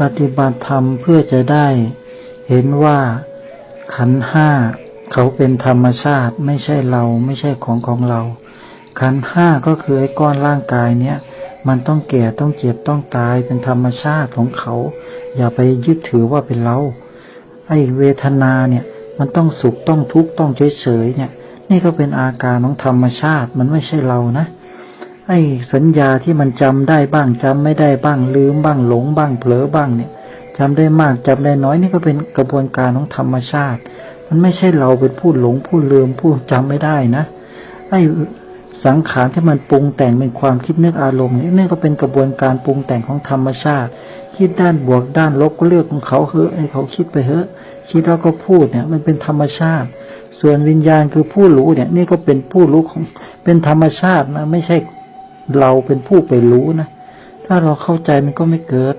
ปฏิบัติธรรมเพื่อจะได้ เห็นว่าขันห้าเขาเป็นธรรมชาติไม่ใช่เราไม่ใช่ของของเรา ขันห้าก็คือไอ้ก้อนร่างกายเนี้ยมันต้องแก่ต้องเจ็บต้องตายเป็นธรรมชาติของเขา อย่าไปยึดถือว่าเป็นเรา ไอ้เวทนาเนี่ย มันต้องสุขต้องทุกข์ต้องเฉยเฉยเนี่ย นี่ก็เป็นอาการของธรรมชาติมันไม่ใช่เรานะ ไอ้สัญญาที่มันจำได้บ้างจำไม่ได้บ้างลืมบ้างหลงบ้างเผลอบ้างเนี่ยจำได้มากจำได้น้อยนี่ก็เป็นกระบวนการของธรรมชาติ มันไม่ใช่เราเป็นผู้หลงผู้ลืมผู้จำไม่ได้นะไอ้สังขารที่มันปรุงแต่งเป็นความคิดนึกอารมณ์นี่นี่ก็เป็นกระบวนการปรุงแต่งของธรรมชาติ คิดด้านบวกด้านลบก็เรื่องของเขาเถอะให้เขาคิดไปเถอะคิดแล้วก็พูดเนี่ย มันเป็นธรรมชาติ ส่วนวิญญาณคือผู้รู้เนี่ย นี่ก็เป็นผู้รู้ของเป็นธรรมชาตินะไม่ใช่ เราเป็นผู้ไปรู้นะ ถ้าเราเข้าใจมันก็ไม่เกิด